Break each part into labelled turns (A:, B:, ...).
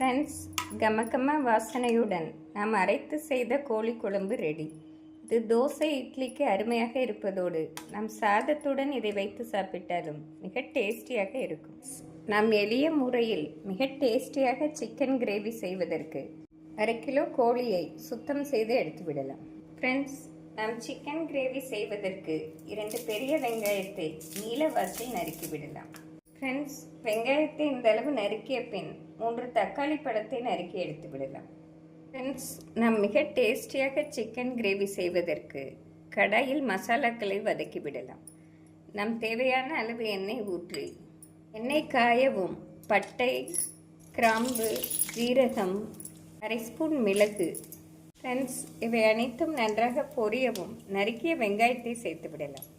A: Friends கமகம வாசனையுடன் நாம் அரைத்து செய்த கோழி குழம்பு ரெடி இது தோசை இட்லிக்கு அருமையாக இருப்பதோடு நம் சாதத்துடன் இதை வைத்து சாப்பிட்டாலும் மிக டேஸ்டியாக இருக்கும். நாம் எளிய முறையில் மிக டேஸ்டியாக சிக்கன் கிரேவி செய்வதற்கு அரை கிலோ கோழியை சுத்தம் செய்து எடுத்து விடலாம். ஃப்ரெண்ட்ஸ் நாம் சிக்கன் கிரேவி செய்வதற்கு இரண்டு பெரிய வெங்காயத்தை நீல வாசில் நறுக்கி விடலாம். ஃப்ரெண்ட்ஸ் வெங்காயத்தை இந்த அளவு நறுக்கிய பின் மூன்று தக்காளி பழத்தை நறுக்கி எடுத்து விடலாம். ஃப்ரெண்ட்ஸ் நாம் மிக டேஸ்டியாக சிக்கன் கிரேவி செய்வதற்கு கடாயில் மசாலாக்களை வதக்கி விடலாம். நம் தேவையான அளவு எண்ணெய் ஊற்றி எண்ணெய் காயவும் பட்டை கிராம்பு ஜீரகம் அரை ஸ்பூன் மிளகு ஃப்ரெண்ட்ஸ் இவை அனைத்தும் நன்றாக பொரியவும் நறுக்கிய வெங்காயத்தை சேர்த்து விடலாம்.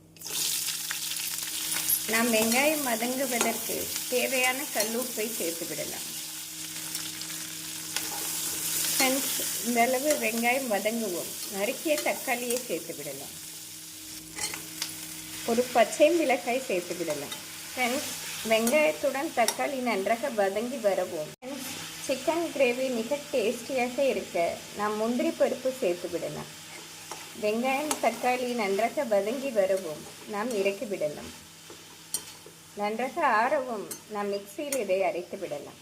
A: நாம் வெங்காயம் வதங்குவதற்கு தேவையான கல்லூப்பை சேர்த்து விடலாம். ஃப்ரெண்ட்ஸ் இந்தளவு வெங்காயம் வதங்குவோம். நறுக்கிய தக்காளியை சேர்த்து விடலாம். ஒரு பச்சை மிளகாய் சேர்த்து விடலாம். ஃப்ரெண்ட்ஸ் வெங்காயத்துடன் தக்காளி நன்றாக வதங்கி வரவும். சிக்கன் கிரேவி மிக டேஸ்டியாக இருக்க நாம் முந்திரி பருப்பு சேர்த்து விடலாம். வெங்காயம் தக்காளி நன்றாக வதங்கி வரவும் நாம் இறக்கி விடலாம். நன்றாக ஆறவும் நாம் மிக்சியில் இதை அரைத்து விடலாம்.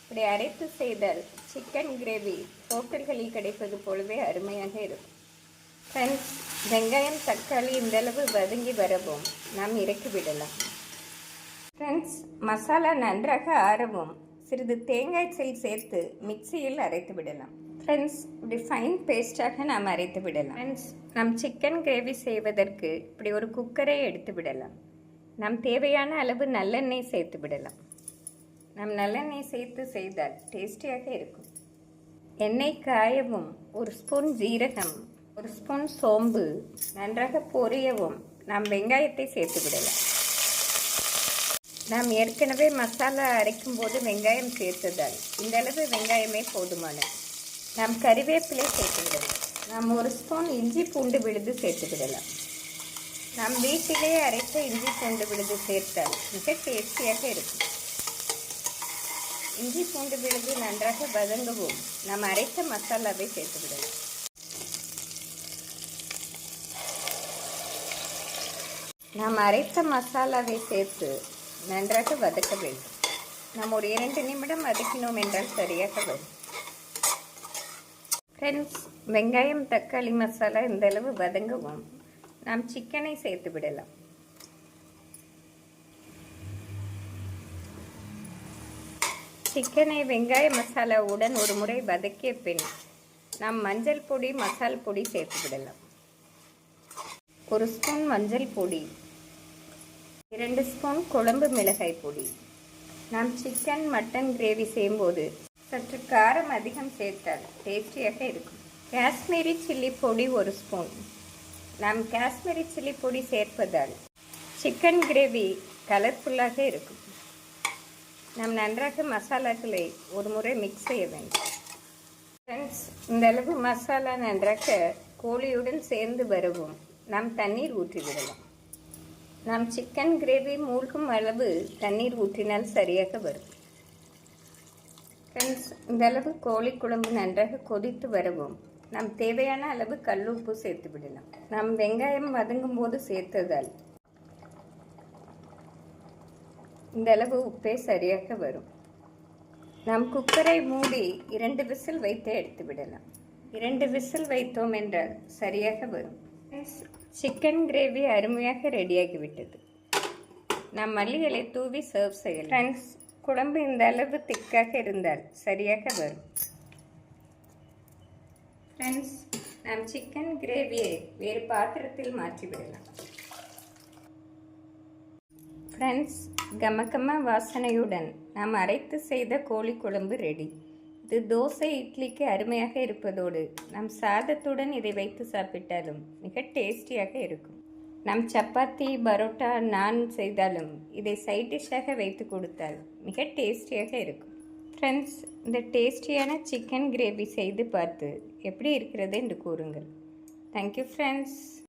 A: இப்படி அரைத்து செய்தால் சிக்கன் கிரேவி ஹோட்டல்களில் கிடைப்பது போலவே அருமையாக இருக்கும். ஃப்ரெண்ட்ஸ் வெங்காயம் தக்காளி இந்தளவு வதங்கி வரவும் நாம் இறக்கி விடலாம். ஃப்ரெண்ட்ஸ் மசாலா நன்றாக ஆறவும் சிறிது தேங்காய் செல் சேர்த்து மிக்சியில் அரைத்து விடலாம். ஃப்ரெண்ட்ஸ் இப்படி ஃபைன் பேஸ்டாக நாம் அரைத்து விடலாம். ஃப்ரெண்ட்ஸ் நம் சிக்கன் கிரேவி செய்வதற்கு இப்படி ஒரு குக்கரை எடுத்து விடலாம். நம் தேவையான அளவு நல்லெண்ணெய் சேர்த்து விடலாம். நம் நல்லெண்ணெய் சேர்த்து செய்தால் டேஸ்டியாக இருக்கும். எண்ணெய் காயவும் ஒரு ஸ்பூன் ஜீரகம் ஒரு ஸ்பூன் சோம்பு நன்றாக பொரியவும் நாம் வெங்காயத்தை சேர்த்து விடலாம். நாம் ஏற்கனவே மசாலா அரைக்கும் போது வெங்காயம் சேர்த்ததால் இந்த அளவு வெங்காயமே போதுமானது. நாம் கறிவேப்பிலை சேர்த்து விடலாம். நாம் ஒரு ஸ்பூன் இஞ்சி பூண்டு விழுது சேர்த்து விடலாம். நம் வீட்டிலே அரைத்த இஞ்சி பூண்டு விழுது சேர்த்தால் மிக டேஸ்டியாக இருக்கும். இஞ்சி பூண்டு விழுது நன்றாக வதங்கவும். நாம் அரைத்த மசாலாவை சேர்த்து விடலாம் நாம் அரைத்த மசாலாவை சேர்த்து நன்றாக வதக்க வேண்டும். நாம் ஒரு இரண்டு நிமிடம் வதக்கினோம் என்றால் சரியாக வரும். ஃப்ரெண்ட்ஸ் வெங்காயம் தக்காளி மசாலா இந்த அளவு நாம் சிக்கனை சேர்த்து விடலாம். சிக்கனை வெங்காய மசாலாவுடன் ஒரு முறை வதக்கிய பின் நாம் மஞ்சள் பொடி மசால் பொடி சேர்த்து விடலாம். ஒரு ஸ்பூன் மஞ்சள் பொடி இரண்டு ஸ்பூன் குழம்பு மிளகாய் பொடி. நாம் சிக்கன் மட்டன் கிரேவி செய்யும்போது சற்று காரம் அதிகம் சேர்த்தால் டேஸ்டியாக இருக்கும். காஷ்மீரி சில்லி பொடி ஒரு ஸ்பூன் நாம் காஷ்மீரி சில்லி பொடி சேர்ப்பதால் சிக்கன் கிரேவி கலர்ஃபுல்லாக இருக்கும். நாம் நன்றாக மசாலாக்களை ஒரு முறை மிக்ஸ் செய்ய வேண்டும். ஃப்ரெண்ட்ஸ் இந்த அளவு மசாலா நன்றாக கோழியுடன் சேர்ந்து வரவும் நாம் தண்ணீர் ஊற்றிவிடலாம். நாம் சிக்கன் கிரேவி மூழ்கும் அளவு தண்ணீர் ஊற்றினால் சரியாக வரும். ஃப்ரெண்ட்ஸ் இந்த அளவு கோழி குழம்பு நன்றாக கொதித்து வரவும் நாம் தேவையான அளவு கல்லுப்பு சேர்த்து விடலாம். நாம் வெங்காயம் வதங்கும் போது சேர்த்ததால் இந்த அளவு உப்பே சரியாக வரும். நாம் குக்கரை மூடி இரண்டு விசில் வைத்து எடுத்து விடலாம். இரண்டு விசில் வைத்தோம் என்றால் சரியாக வரும். சிக்கன் கிரேவி அருமையாக ரெடியாகிவிட்டது நாம் மல்லிகளை தூவி சர்வ் செய்யலாம். ஃப்ரெண்ட்ஸ் குழம்பு இந்த அளவு திக்காக இருந்தால் சரியாக வரும். ஃப்ரெண்ட்ஸ் நம் சிக்கன் கிரேவியை வேறு பாத்திரத்தில் மாற்றிவிடலாம் ஃப்ரெண்ட்ஸ் கமகம வாசனையுடன் நாம் அரைத்து செய்த கோழி குழம்பு ரெடி இது தோசை இட்லிக்கு அருமையாக இருப்பதோடு நம் சாதத்துடன் இதை வைத்து சாப்பிட்டாலும் மிக டேஸ்டியாக இருக்கும். நம் சப்பாத்தி பரோட்டா நான் செய்தாலும் இதை சைட் டிஷ்ஷாக வைத்து கொடுத்தால் மிக டேஸ்டியாக இருக்கும். ஃப்ரெண்ட்ஸ் இந்த டேஸ்டியான சிக்கன் கிரேவி செய்து பார்த்து எப்படி இருக்கிறது என்று கூறுங்கள். Thank you friends